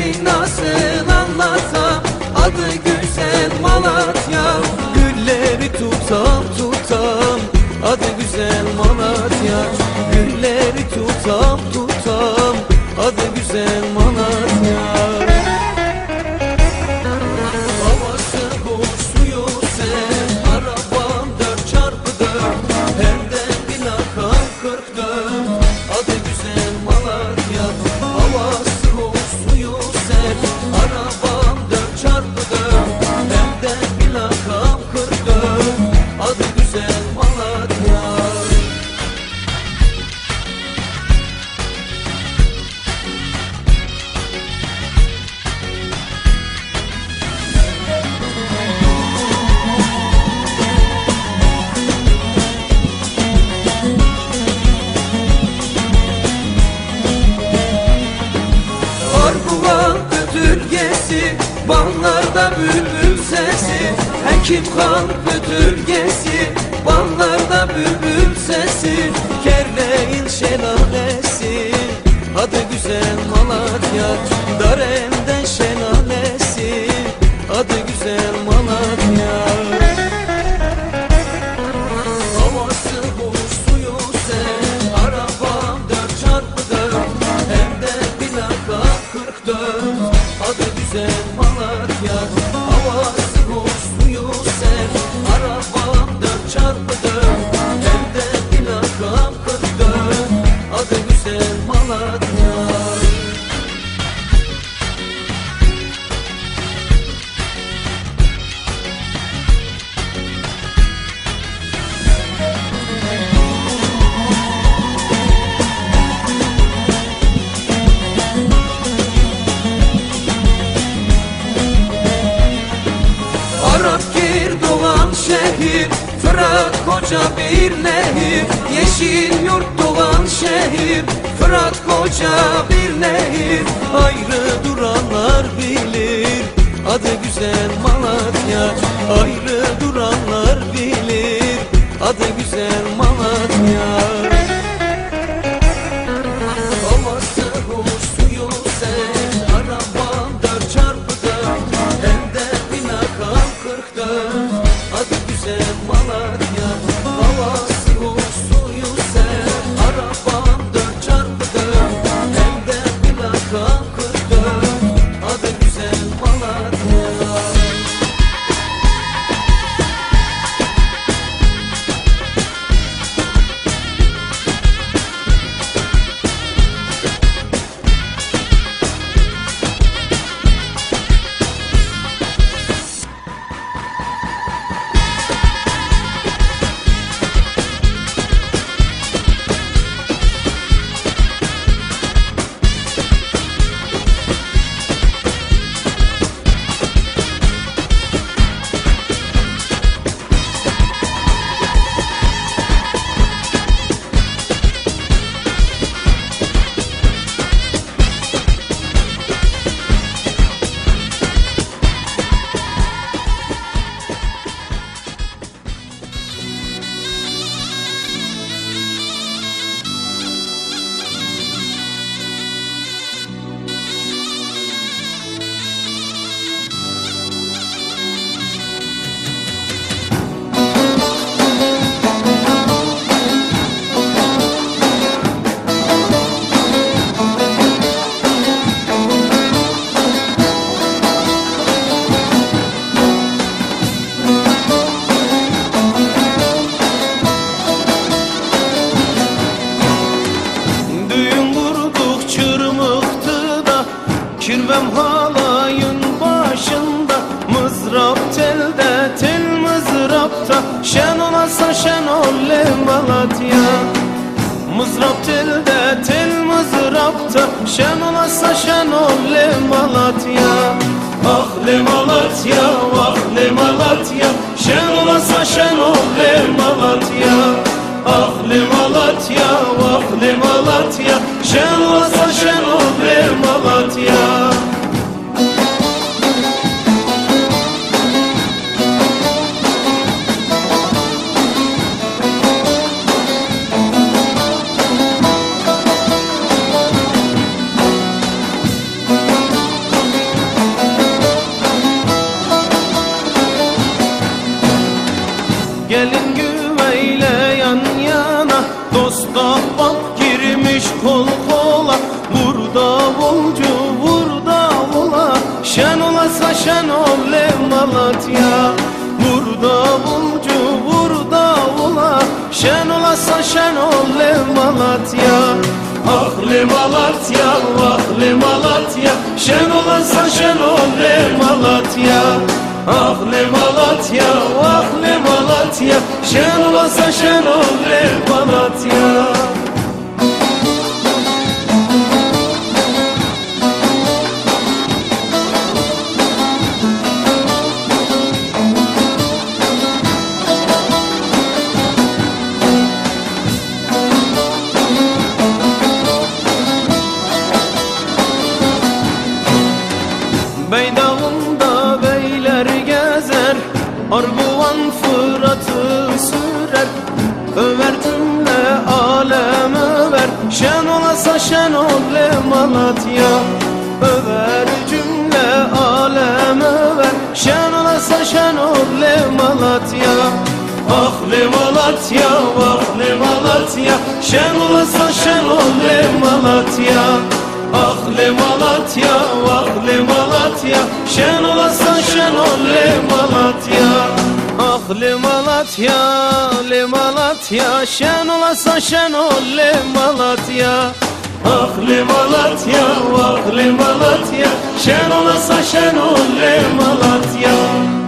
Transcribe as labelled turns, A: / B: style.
A: No. Ballarda bülbül sesi Hekim kan pötürgesi. Ballarda bülbül sesi Kerneğin şelalesi. Adı güzel Malatya Daremden şelalesi. Adı güzel Malatya. Havası hoş suyu sen Arabam dört çarpı dört. Hem de kırk dört. Adı güzel Havası şehir Fırat koca bir nehir Yeşil yurt doğan şehir Fırat koca bir nehir Ayrı
B: Kirvem halayın başında Mızrap telde tel mızrapta. Şen olasa şen olle Malatya. Mızrap telde tel mızrapta. Şen olasa şen olle Malatya. Ah le Malatya, ah le Malatya. Şen olasa şen olle Malatya. Ah le Malatya, ah le Malatya. Şen olsa şen olle Malatya Malatya Vur davulcu vur davula Şen olasa şen ol Malatya. Ah le Malatya ah le Malatya. Şen olasa şen ol Malatya. Ah le Malatya ah le Malatya. Şen olasa şen ol le Malatya Arguvan Fırat'ı sürer Över cümle alem över Şen olasa şen ol Malatya Över cümle alem över Şen olasa şen ol Malatya. Ah le Malatya, ah le Malatya. Şen olasa şen ol Malatya le Malatya, ah le Malatya. Şen olasa şen ol le Malatya. Ah le Malatya, le Malatya. Şen olasa şen ol le Malatya. Ah le Malatya, ah le Malatya. Şen olasa şen ol le Malatya